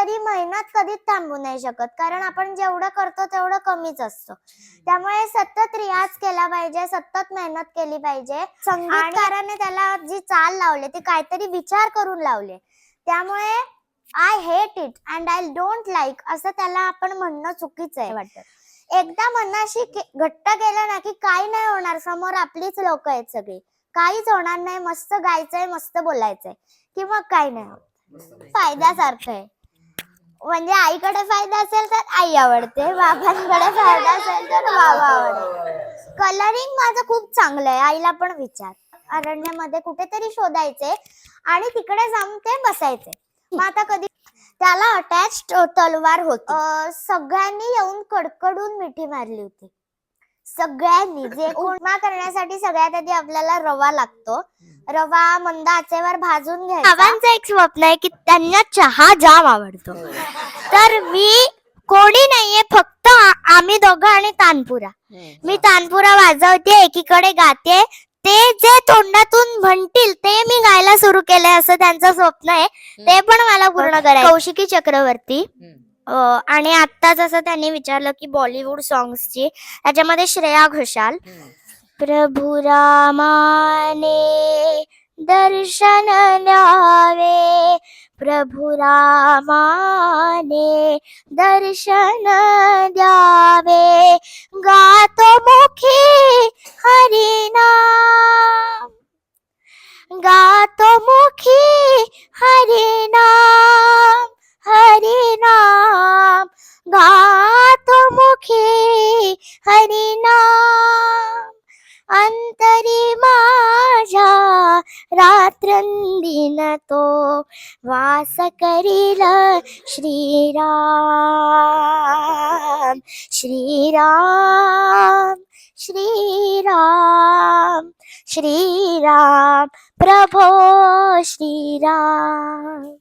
तरी मेहनत कधीच थांबू नाही शकत. कारण आपण जेवढं करतो तेवढं कमीच असतं. त्यामुळे सतत रियाज केला पाहिजे सतत मेहनत केली पाहिजे. संगीतकाराने त्याला जी चाल लावली ती काहीतरी विचार करून लावले. त्यामुळे I hate it and I don't like असं त्याला आपण म्हणणं चुकीचं आहे. वाटतं. एकदा मनाशी घट्ट केलं ना की काही नाही होणार समोर आपलीच लोक आहेत सगळी. काहीच होणार नाही मस्त गायचंय मस्त बोलायचंय. की मग काही नाही फायद्यासारखं आहे. म्हणजे आईकडे फायदा असेल तर आई आवडते बाबांकडे फायदा असेल तर बाबा आवडते. कलरिंग माझं खूप चांगलं आहे आईला पण विचार. अरण्यामध्ये कुठेतरी शोधायचे आणि तिकडे जाऊन ते बसायचे मग आता कधी त्याला अटॅच तलवार होती. सगळ्यांनी येऊन कडकडून मिठी मारली होती. सगळ्यांनी जे उपमा करण्यासाठी सगळ्यात आधी आपल्याला रवा लागतो. रवा मंद आचेवर भाजून घ्यायचा. बाबांचं एक स्वप्न आहे की त्यांना चहा जाम आवडतो. तर मी कोणी नाहीये फक्त आ- आम्ही दोघं आणि तानपुरा. मी तानपुरा वाजवते एकीकडे गाते. ते जे तोंडातून म्हणतील ते मी गायला सुरू केलंय असं त्यांचं स्वप्न आहे. ते पण मला पूर्ण करायचं. कौशिकी चक्रवर्ती. अं, आणि आता जसं त्यांनी विचारलं की बॉलिवूड सॉंग्सची त्याच्यामध्ये श्रेया घोषाल. प्रभु रामाने दर्शन द्यावे प्रभु रामाने दर्शन द्यावे। गातो मुखी हरिनाम गातो मुखी हरिनाम हरिनाम गातो मुखी हरिनाम अंतरी रात्रंदिन तो वास करील श्रीराम। श्रीराम श्रीराम श्रीराम। प्रभो श्रीराम।